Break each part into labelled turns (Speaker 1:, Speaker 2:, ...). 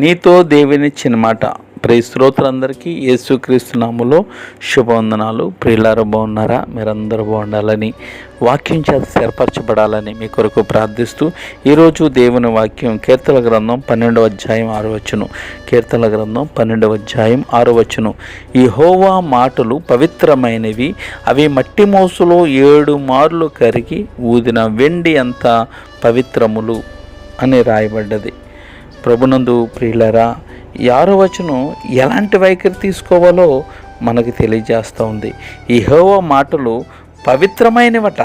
Speaker 1: నీతో దేవునిచ్చిన మాట. ప్రియ శ్రోతలందరికీ యేసుక్రీస్తు నామములో శుభవందనాలు. ప్రియులారు బాగున్నారా? మీరందరూ బాగుండాలని వాక్యం చేత స్థిరపరచబడాలని మీ కొరకు ప్రార్థిస్తూ ఈరోజు దేవుని వాక్యం కీర్తన గ్రంథం పన్నెండవ అధ్యాయం ఆరు వచ్చును కీర్తన గ్రంథం పన్నెండవ అధ్యాయం ఆరు వచ్చును ఈ హోవా మాటలు పవిత్రమైనవి అవి మట్టి మోసులో ఏడు మార్లు కరిగి ఊదిన వెండి అంత పవిత్రములు అని రాయబడ్డది. ప్రభునందు ప్రియులరా ఈ ఆరో వచనం ఎలాంటి వైఖరి తీసుకోవాలో మనకు తెలియజేస్తూ ఉంది. ఈ హోవ మాటలు పవిత్రమైనవట.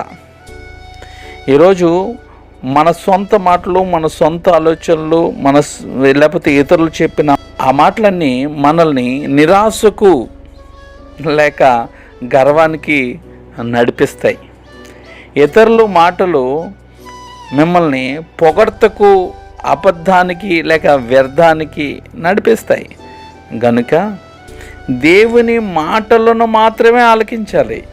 Speaker 1: ఈరోజు మన సొంత మాటలు మన సొంత ఆలోచనలు మన లేకపోతే ఇతరులు చెప్పిన ఆ మాటలన్నీ మనల్ని నిరాశకు లేక గర్వానికి నడిపిస్తాయి. ఇతరుల మాటలు మిమ్మల్ని పొగడ్తకు అబద్ధానికి లేక వ్యర్థానికి నడిపిస్తాయి. గనుక దేవుని మాటలను మాత్రమే ఆలకించాలి.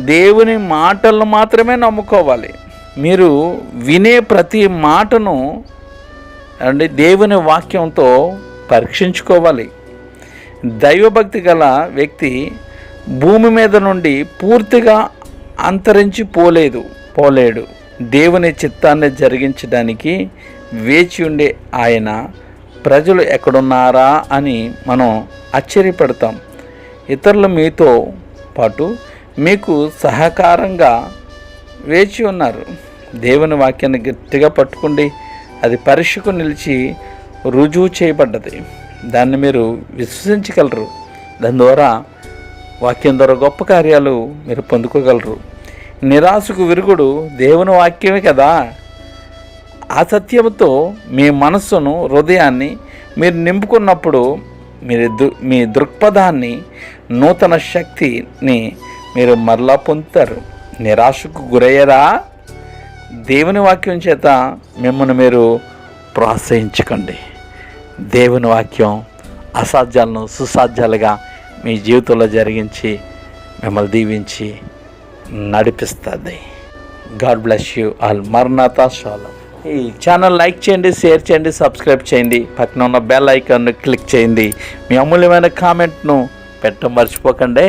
Speaker 1: దేవుని మాటలను మాత్రమే నమ్ముకోవాలి. మీరు వినే ప్రతి మాటను అంటే దేవుని వాక్యంతో పరీక్షించుకోవాలి. దైవభక్తి గల వ్యక్తి భూమి మీద నుండి పూర్తిగా అంతరించి పోలేదు. పోలేడు. దేవుని చిత్తాన్ని జరిగించడానికి వేచి ఉండే ఆయన ప్రజలు ఎక్కడున్నారా? అని మనం ఆశ్చర్యపడతాం. ఇతరులు మీతో పాటు మీకు సహకారంగా వేచి ఉన్నారు. దేవుని వాక్యాన్ని గట్టిగా పట్టుకోండి. అది పరీక్షకు నిలిచి రుజువు చేయబడ్డది. దాన్ని మీరు విశ్వసించగలరు. దాని ద్వారా వాక్యం ద్వారా గొప్ప కార్యాలు మీరు పొందుకోగలరు. నిరాశకు విరుగుడు దేవుని వాక్యమే కదా? ఆ సత్యంతో మీ మనస్సును హృదయాన్ని మీరు నింపుకున్నప్పుడు మీరు మీ దృక్పథాన్ని నూతన శక్తిని మీరు మరలా పొందుతారు. నిరాశకు గురయ్యరా. దేవుని వాక్యం చేత మిమ్మల్ని మీరు ప్రోత్సహించుకోండి. దేవుని వాక్యం అసాధ్యాలను సుసాధ్యాలుగా మీ జీవితంలో జరిగించి మిమ్మల్ని దీవించి నడిపిస్తుంది. God bless you all. మర్నాథా షాలం ఈ ఛానల్ లైక్ చేయండి షేర్ చేయండి సబ్స్క్రైబ్ చేయండి. పక్కన ఉన్న బెల్ ఐకాన్ను క్లిక్ చేయండి. మీ అమూల్యమైన కామెంట్ను పెట్టడం మర్చిపోకండి.